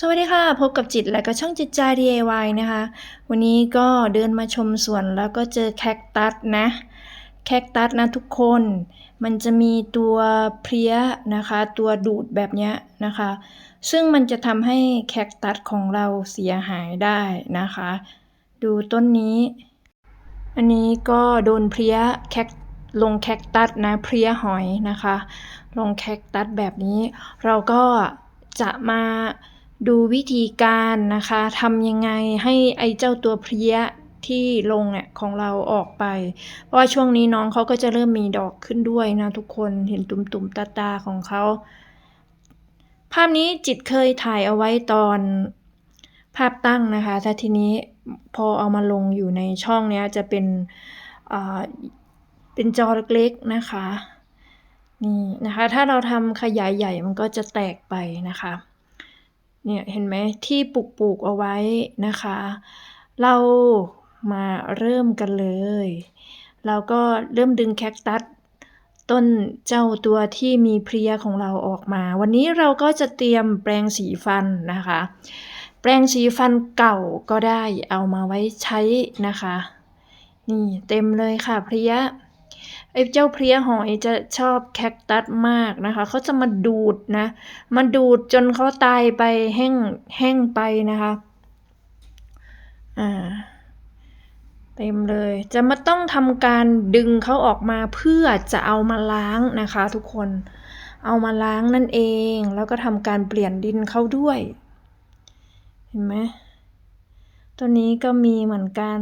สวัสดีค่ะ พบกับจิตและก็ช่องจิตใจ DIY นะคะ วันนี้ก็เดินมาชมสวนแล้วก็เจอแคคตัสนะ แคคตัสนะทุกคน มันจะมีตัวเพลี้ยนะคะ ตัวดูดแบบเนี้ยนะคะ ซึ่งมันจะทำให้แคคตัสของเราเสียหายได้นะคะ ดูต้นนี้ อันนี้ก็โดนเพลี้ยแคคลงแคคตัสนะเพลี้ยหอยนะคะ ลงแคคตัสแบบนี้ เราก็จะมา ดูวิธีการนะคะทำยังไงให้ไอ้เจ้าตัวเพลี้ยที่ลงเนี่ยของเราออกไป เพราะว่าช่วงนี้น้องเขาก็จะเริ่มมีดอกขึ้นด้วยนะทุกคนเห็นตุ่มๆตาตาของเขา ภาพนี้จิตเคยถ่ายเอาไว้ตอนภาพตั้งนะคะแต่ทีนี้พอเอามาลงอยู่ในช่องเนี้ยจะเป็นเป็นจอเล็กๆนะคะนี่นะคะ ถ้าเราทำขยายใหญ่มันก็จะแตกไปนะคะ เนี่ยเห็นไหมที่ปลูกปลูกเอาไว้นะคะ เรามาเริ่มกันเลย เราก็เริ่มดึงแคคตัสต้นเจ้าตัวที่มีเพลียของเราออกมา วันนี้เราก็จะเตรียมแปรงสีฟันนะคะ แปรงสีฟันเก่าก็ได้เอามาไว้ใช้นะคะ นี่เต็มเลยค่ะเพลีย ไอ้เจ้าเพลี้ยหอยจะชอบแคคตัสมากนะคะเขาจะมาดูดนะมาดูดจนเขาตายไปแห้งแห้งไปนะคะอ่าเต็มเลย จะมาต้องทำการดึงเขาออกมาเพื่อจะเอามาล้างนะคะทุกคนเอามาล้างนั่นเอง แล้วก็ทำการเปลี่ยนดินเขาด้วย เห็นไหมตัวนี้ก็มีเหมือนกัน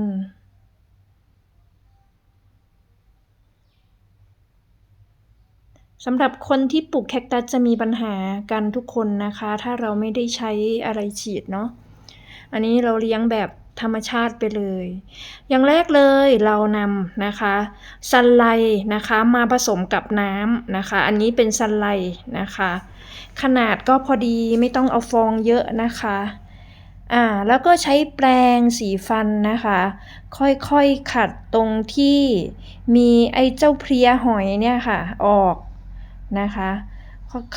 สำหรับคนที่ปลูกแคคตัสจะมีปัญหากันทุกคนนะคะ ถ้าเราไม่ได้ใช้อะไรฉีดเนาะอันนี้เราเลี้ยงแบบธรรมชาติไปเลย อย่างแรกเลยเรานำนะคะซันไลนะคะมาผสมกับน้ำนะคะ อันนี้เป็นซันไลนะคะ ขนาดก็พอดีไม่ต้องเอาฟองเยอะนะคะอ่าแล้วก็ใช้แปรงสีฟันนะคะ ค่อยๆขัดตรงที่มีไอ้เจ้าเพลียหอยเนี่ยค่ะ ออก นะคะ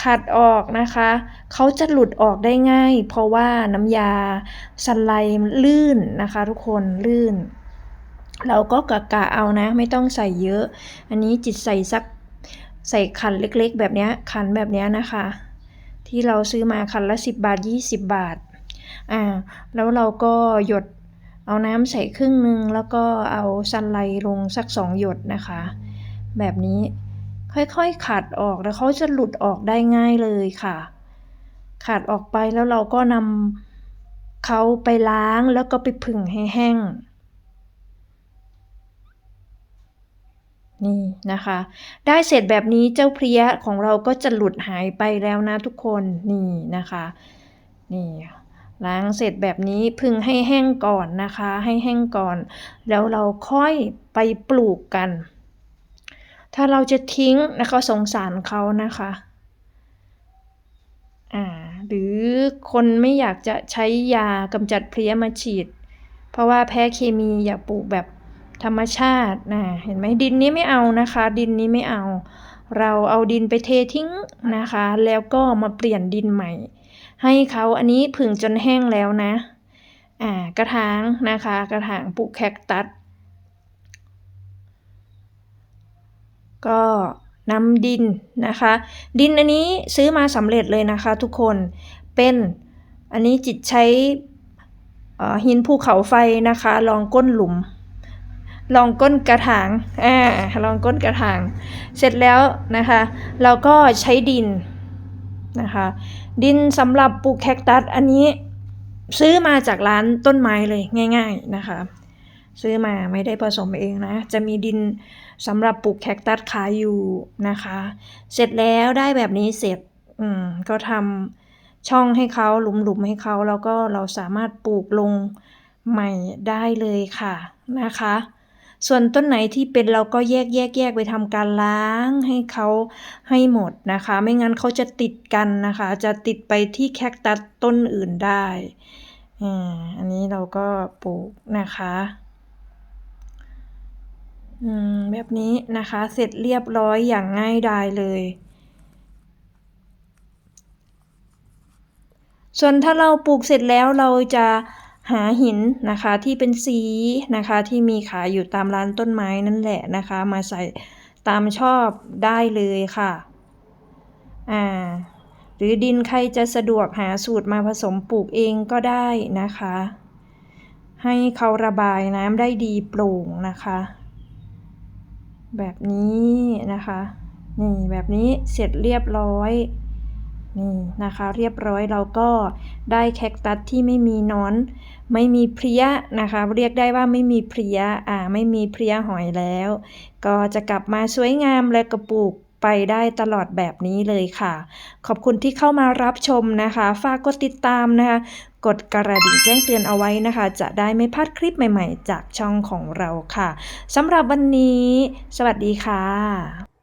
ขัดออกนะคะ เขาจะหลุดออกได้ง่าย เพราะว่าน้ำยาสไลม์ลื่นนะคะ ทุกคนลื่น เราก็กะกะเอานะ ไม่ต้องใส่เยอะ อันนี้จิตใส่สักใส่ขันเล็กๆ แบบนี้ขันแบบนี้นะคะ ที่เราซื้อมาขันละ 10 บาท 20 บาทอ่าแล้วเราก็หยดเอาน้ำใส่ครึ่งนึง แล้วก็เอาซันไลลงสักสองหยดนะคะ แบบนี้ ค่อยๆขัดออกแล้วเขาจะหลุดออกได้ง่ายเลยค่ะ ขัดออกไปแล้วเราก็นำเขาไปล้างแล้วก็ไปผึ่งให้แห้งนี่นะคะ ได้เสร็จแบบนี้เจ้าเพลียของเราก็จะหลุดหายไปแล้วนะทุกคนนี่นะคะนี่ล้างเสร็จแบบนี้พึ่งให้แห้งก่อนนะคะ ให้แห้งก่อน แล้วเราค่อยไปปลูกกัน ถ้าเราจะทิ้งนะคะสงสารเขานะคะอ่าหรือคนไม่อยากจะใช้ยากำจัดเพลี้ยมาฉีด เพราะว่าแพ้เคมีอยากปลูกแบบธรรมชาตินะเห็นไหมดินนี้ไม่เอานะคะ ดินนี้ไม่เอา เราเอาดินไปเททิ้งนะคะ แล้วก็มาเปลี่ยนดินใหม่ ให้เขาอันนี้ผึ่งจนแห้งแล้วนะอ่ากระถางนะคะ กระถางปลูกแคคตัส ก็นำดินนะคะ ดินอันนี้ซื้อมาสำเร็จเลยนะคะทุกคนเป็นอันนี้จิตใช้หินภูเขาไฟนะคะ ลองก้นหลุม ลองก้นกระถางอ่าลองก้นกระถาง เสร็จแล้วนะคะ เราก็ใช้ดินนะคะ ดินสำหรับปลูกแคคตัสอันนี้ซื้อมาจากร้านต้นไม้เลยง่าย ๆนะคะ ซื้อมาไม่ได้ผสมเองนะ จะมีดินสำหรับปลูกแคคตัสขายอยู่นะคะ เสร็จแล้วได้แบบนี้เสร็จอืมก็ทำช่องให้เขาหลุมๆให้เขาแล้วก็เราสามารถปลูกลงใหม่ได้เลยค่ะนะคะ ส่วนต้นไหนที่เป็นเราก็แยกแยกแยกไปทำการล้างให้เขาให้หมดนะคะ ไม่งั้นเขาจะติดกันนะคะ จะติดไปที่แคคตัสต้นอื่นได้อันนี้เราก็ปลูกนะคะ แบบนี้นะคะ เสร็จเรียบร้อยอย่างง่ายดายเลย ส่วนถ้าเราปลูกเสร็จแล้วเราจะหาหินนะคะที่เป็นสีนะคะที่มีขายอยู่ตามร้านต้นไม้นั่นแหละนะคะ มาใส่ตามชอบได้เลยค่ะ อ่า หรือดินใครจะสะดวกหาสูตรมาผสมปลูกเองก็ได้นะคะ ให้เขาระบายน้ำได้ดีโปร่งนะคะ แบบนี้นะคะ นี่แบบนี้เสร็จเรียบร้อย นี่นะคะเรียบร้อยเราก็ได้แคคตัสที่ไม่มีนอน ไม่มีเพลี้ยนะคะ เรียกได้ว่าไม่มีเพลี้ยอ่าไม่มีเพลี้ยหอยแล้ว ก็จะกลับมาสวยงามและกระปลูกไปได้ตลอดแบบนี้เลยค่ะ ขอบคุณที่เข้ามารับชมนะคะ ฝากกดติดตามนะคะ กดกระดิ่งแจ้งเตือนเอาไว้นะคะ จะได้ไม่พลาดคลิปใหม่ ๆ จากช่องของเราค่ะสำหรับวันนี้ สวัสดีค่ะ